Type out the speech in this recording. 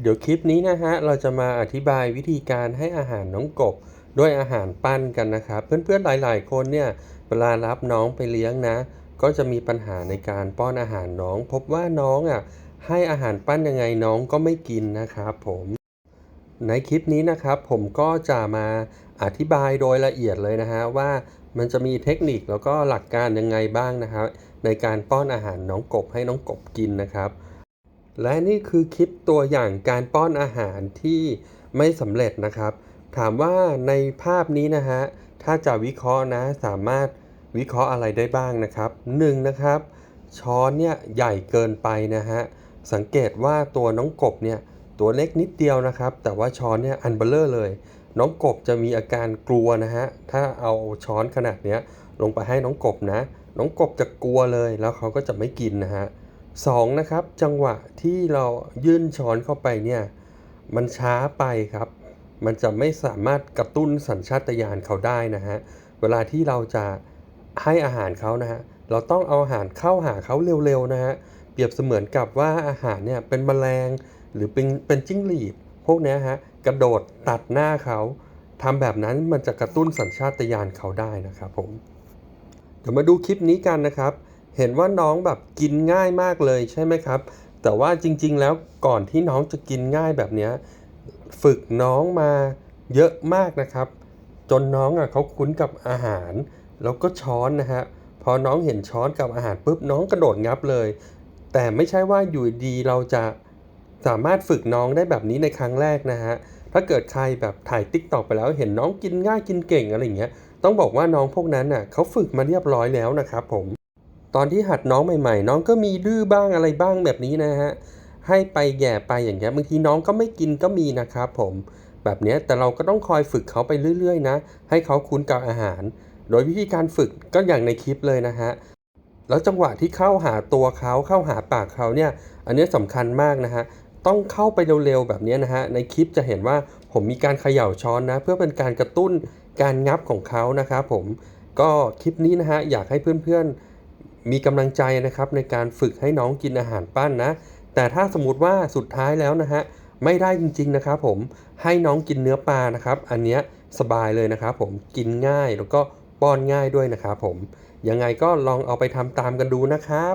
เดี๋ยวคลิปนี้นะฮะเราจะมาอธิบายวิธีการให้อาหารน้องกบด้วยอาหารปั้นกันนะครับ เพื่อนๆหลาย ๆ คนเนี่ยเวลารับน้องไปเลี้ยงนะ ก็จะมีปัญหาในการป้อนอาหารน้อง พบว่าน้องอะให้อาหารปั้นยังไงน้องก็ไม่กินนะครับผมในคลิปนี้นะครับผมก็จะมาอธิบายโดยละเอียดเลยนะฮะว่ามันจะมีเทคนิคแล้วก็หลักการยังไงบ้างนะครับ ในการป้อนอาหารน้องกบให้น้องกบกินนะครับ และนี่คือคลิปตัวอย่างการป้อนอาหารที่ไม่สำเร็จนะครับ ถามว่าในภาพนี้นะฮะ ถ้าจะวิเคราะห์นะสามารถวิเคราะห์อะไรได้บ้างนะครับหนึ่งนะครับ ช้อนเนี่ยใหญ่เกินไปนะฮะ สังเกตว่าตัวน้องกบเนี่ยตัวเล็กนิดเดียวนะครับ แต่ว่าช้อนเนี่ยอันเบลเลอร์เลย น้องกบจะมีอาการกลัวนะฮะ ถ้าเอาช้อนขนาดเนี้ยลงไปให้น้องกบนะ น้องกบจะกลัวเลยแล้วเขาก็จะไม่กินนะฮะ สองนะครับจังหวะที่เรายื่นช้อนเข้าไปเนี่ยมันช้าไปครับ มันจะไม่สามารถกระตุ้นสัญชาตญาณเขาได้นะฮะเวลาที่เราจะให้อาหารเขานะฮะเราต้องเอาอาหารเข้าหาเขาเร็วๆนะฮะเปรียบเสมือนกับว่าอาหารเนี่ยเป็นแมลงหรือเป็นเป็นจิ้งหรีดพวกนี้ฮะกระโดดตัดหน้าเขาทำแบบนั้นมันจะกระตุ้นสัญชาตญาณเขาได้นะครับผมเดี๋ยวมาดูคลิปนี้กันนะครับ เห็นว่าน้องแบบกินง่ายมากเลยใช่ไหมครับ แต่ว่าจริงๆแล้วก่อนที่น้องจะกินง่ายแบบนี้ฝึกน้องมาเยอะมากนะครับ จนน้องอะเขาคุ้นกับอาหาร แล้วก็ช้อนนะฮะพอน้องเห็นช้อนกับอาหารปุ๊บน้องกระโดดงับเลย แต่ไม่ใช่ว่าอยู่ดีเราจะสามารถฝึกน้องได้แบบนี้ในครั้งแรกนะฮะถ้าเกิดใครแบบถ่ายติ๊กตอกไปแล้วเห็นน้องกินง่ายกินเก่งอะไรอย่างเงี้ยต้องบอกว่าน้องพวกนั้นน่ะเขาฝึกมาเรียบร้อยแล้วนะครับผม ตอนที่หัดน้องใหม่ๆ น้องก็มีดื้อบ้างอะไรบ้างแบบนี้นะฮะ ให้ไปแย่ไปอย่างเงี้ยบางทีน้องก็ไม่กินก็มีนะครับผม แบบเนี้ยแต่เราก็ต้องคอยฝึกเขาไปเรื่อยๆนะ ให้เขาคุ้นกับอาหาร โดยวิธีการฝึกก็อย่างในคลิปเลยนะฮะ แล้วจังหวะที่เข้าหาตัวเขาเข้าหาปากเขาเนี่ย อันเนี้ยสำคัญมากนะฮะ ต้องเข้าไปเร็วๆแบบนี้นะฮะ ในคลิปจะเห็นว่าผมมีการเขย่าช้อนนะ เพื่อเป็นการกระตุ้นการงับของเขานะครับผม ก็คลิปนี้นะฮะอยากให้เพื่อนๆ มีกำลังใจนะครับในการฝึกให้น้องกินอาหารปั้นนะ แต่ถ้าสมมติว่าสุดท้ายแล้วนะฮะไม่ได้จริงๆนะครับผมให้น้องกินเนื้อปลานะครับ อันเนี้ยสบายเลยนะครับผมกินง่ายแล้วก็ป้อนง่ายด้วยนะครับผมยังไงก็ลองเอาไปทำตามกันดูนะครับ